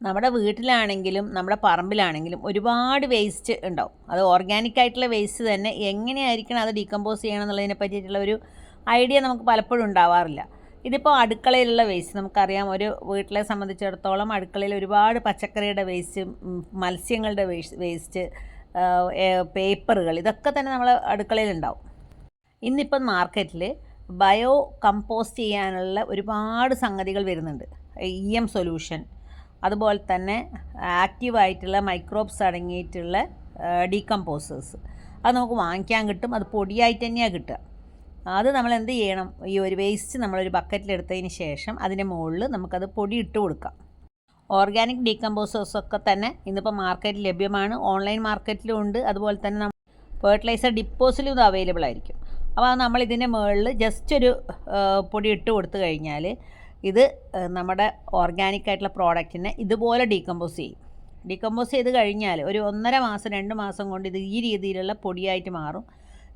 നമ്മുടെ വീട്ടിലാണെങ്കിലും നമ്മുടെ പറമ്പിലാണെങ്കിലും ഒരുപാട് വേസ്റ്റ് ഉണ്ടാവും. അത് ഓർഗാനിക് ആയിട്ടുള്ള വേസ്റ്റ് തന്നെ. എങ്ങനെയായിരിക്കണം അത് ഡീകമ്പോസ് ചെയ്യണം എന്നുള്ളതിനെ പറ്റിയിട്ടുള്ള ഒരു ഐഡിയ നമുക്ക് പലപ്പോഴും ഉണ്ടാവാറില്ല. ഇതിപ്പോൾ അടുക്കളയിലുള്ള വേസ്റ്റ് നമുക്കറിയാം. ഒരു വീട്ടിലെ സംബന്ധിച്ചിടത്തോളം അടുക്കളയിൽ ഒരുപാട് പച്ചക്കറിയുടെ വേസ്റ്റ് മത്സ്യങ്ങളുടെ വേസ്റ്റ് പേപ്പറുകൾ ഇതൊക്കെ തന്നെ നമ്മൾ അടുക്കളയിലുണ്ടാവും ഇന്നിപ്പം മാർക്കറ്റിൽ ബയോ കമ്പോസ്റ്റ് ചെയ്യാനുള്ള ഒരുപാട് സംഗതികൾ വരുന്നുണ്ട്. ഇ എം സൊല്യൂഷൻ അതുപോലെ തന്നെ ആക്റ്റീവായിട്ടുള്ള മൈക്രോബ്സ് അടങ്ങിയിട്ടുള്ള ഡീകമ്പോസേഴ്സ് അത് നമുക്ക് വാങ്ങിക്കാൻ കിട്ടും അത് പൊടിയായിട്ട് തന്നെയാണ് കിട്ടുക. അത് നമ്മൾ എന്ത് ചെയ്യണം? ഈ ഒരു വേസ്റ്റ് നമ്മളൊരു ബക്കറ്റിലെടുത്തതിന് ശേഷം അതിന്റെ മുകളിൽ നമുക്കത് പൊടി ഇട്ട് കൊടുക്കാം. ഓർഗാനിക് ഡീകമ്പോസേഴ്സ് ഒക്കെ തന്നെ ഇന്നിപ്പോൾ മാർക്കറ്റിൽ ലഭ്യമാണ്. ഓൺലൈൻ മാർക്കറ്റിലും ഉണ്ട്. അതുപോലെ തന്നെ ഫെർട്ടിലൈസർ ഡിപ്പോസിലും ഇത് അവൈലബിൾ ആയിരിക്കും. അപ്പോൾ നമ്മൾ ഇതിന്റെ മുകളിൽ ജസ്റ്റ് ഒരു പൊടി ഇട്ട് കൊടുത്തു കഴിഞ്ഞാൽ ഇത് നമ്മുടെ ഓർഗാനിക് ആയിട്ടുള്ള പ്രോഡക്റ്റിനെ ഇതുപോലെ ഡീകമ്പോസ് ചെയ്യും. ഡീകമ്പോസ് ചെയ്ത് കഴിഞ്ഞാൽ ഒരു ഒന്നര മാസം രണ്ട് മാസം കൊണ്ട് ഇത് ഈ രീതിയിലുള്ള പൊടിയായിട്ട് മാറും.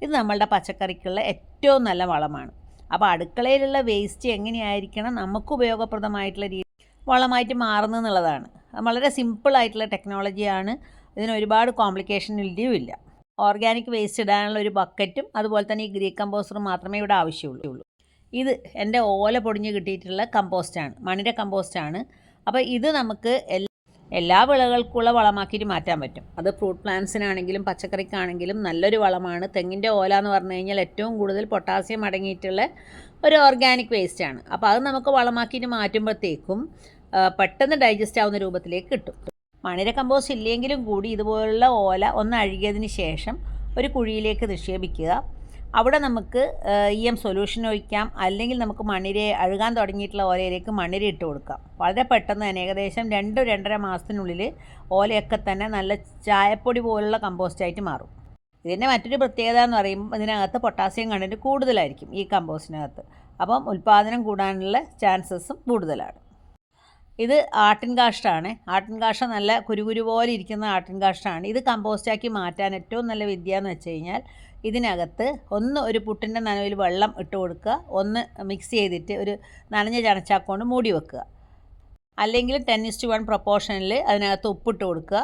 ഇത് നമ്മളുടെ പച്ചക്കറിക്കുള്ള ഏറ്റവും നല്ല വളമാണ്. അപ്പോൾ അടുക്കളയിലുള്ള വേസ്റ്റ് എങ്ങനെയായിരിക്കണം നമുക്ക് ഉപയോഗപ്രദമായിട്ടുള്ള രീതി വളമായിട്ട് മാറുന്നു എന്നുള്ളതാണ്. വളരെ സിമ്പിളായിട്ടുള്ള ടെക്നോളജിയാണ് ഇതിന് ഒരുപാട് കോംപ്ലിക്കേഷൻ ഇല്ല. ഓർഗാനിക് വേസ്റ്റ് ഇടാനുള്ള ഒരു ബക്കറ്റും അതുപോലെ തന്നെ ഈ ഗ്രീ കമ്പോസ്റ്ററും മാത്രമേ ഇവിടെ ആവശ്യമുള്ളൂ. ഇത് എന്റെ ഓല പൊടിഞ്ഞ് കിട്ടിയിട്ടുള്ള കമ്പോസ്റ്റാണ് മണിര കമ്പോസ്റ്റാണ്. അപ്പോൾ ഇത് നമുക്ക് എല്ലാ വിളകൾക്കുള്ള വളമാക്കിയിട്ട് മാറ്റാൻ പറ്റും. അത് ഫ്രൂട്ട് പ്ലാന്റ്സിനാണെങ്കിലും പച്ചക്കറിക്കാണെങ്കിലും നല്ലൊരു വളമാണ്. തെങ്ങിന്റെ ഓല എന്ന് പറഞ്ഞു കഴിഞ്ഞാൽ ഏറ്റവും കൂടുതൽ പൊട്ടാസ്യം അടങ്ങിയിട്ടുള്ള ഒരു ഓർഗാനിക് വേസ്റ്റാണ്. അപ്പോൾ അത് നമുക്ക് വളമാക്കിയിട്ട് മാറ്റുമ്പോഴത്തേക്കും പെട്ടെന്ന് ഡൈജസ്റ്റ് ആവുന്ന രൂപത്തിലേക്ക് കിട്ടും. മണിര കമ്പോസ്റ്റ് ഇല്ലെങ്കിലും കൂടി ഇതുപോലുള്ള ഓല ഒന്ന് അഴുകിയതിന് ശേഷം ഒരു കുഴിയിലേക്ക് നിക്ഷേപിക്കുക. അവിടെ നമുക്ക് ഇ എം സൊല്യൂഷൻ ഒഴിക്കാം. അല്ലെങ്കിൽ നമുക്ക് മണ്ണിര അഴുകാൻ തുടങ്ങിയിട്ടുള്ള ഓലയിലേക്ക് മണ്ണിര ഇട്ട് കൊടുക്കാം. വളരെ പെട്ടെന്ന് തന്നെ ഏകദേശം രണ്ട് രണ്ടര മാസത്തിനുള്ളിൽ ഓലയൊക്കെ തന്നെ നല്ല ചായപ്പൊടി പോലുള്ള കമ്പോസ്റ്റായിട്ട് മാറും. ഇതിന്റെ മറ്റൊരു പ്രത്യേകത എന്ന് പറയുമ്പോൾ ഇതിനകത്ത് പൊട്ടാസ്യം കണ്ടന്റ് കൂടുതലായിരിക്കും ഈ കമ്പോസ്റ്റിനകത്ത് അപ്പം ഉൽപ്പാദനം കൂടാനുള്ള ചാൻസസും കൂടുതലാണ്. ഇത് ആട്ടിൻ കാഷ്ടാണ് ആട്ടിൻ കാഷ്ട നല്ല കുരുകുരു പോലെ ഇരിക്കുന്ന ആട്ടിൻ കാഷ്ടമാണ് ഇത് കമ്പോസ്റ്റാക്കി മാറ്റാൻ ഏറ്റവും നല്ല വിദ്യ എന്ന് വെച്ച് കഴിഞ്ഞാൽ ഇതിനകത്ത് ഒന്ന് ഒരു പുട്ടിന്റെ നനവിൽ വെള്ളം ഇട്ട് കൊടുക്കുക. ഒന്ന് മിക്സ് ചെയ്തിട്ട് ഒരു നനഞ്ഞ ചണച്ചാക്കൊണ്ട് മൂടി വെക്കുക. അല്ലെങ്കിൽ ടെൻ ഇസ്റ്റ് വൺ പ്രൊപ്പോർഷനിൽ അതിനകത്ത് ഉപ്പിട്ട് കൊടുക്കുക.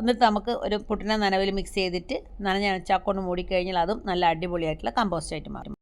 എന്നിട്ട് നമുക്ക് ഒരു പുട്ടിന്റെ നനവിൽ മിക്സ് ചെയ്തിട്ട് നനഞ്ഞ ചണച്ചാക്കൊണ്ട് മൂടിക്കഴിഞ്ഞാൽ അതും നല്ല അടിപൊളിയായിട്ടുള്ള കമ്പോസ്റ്റായിട്ട് മാറും.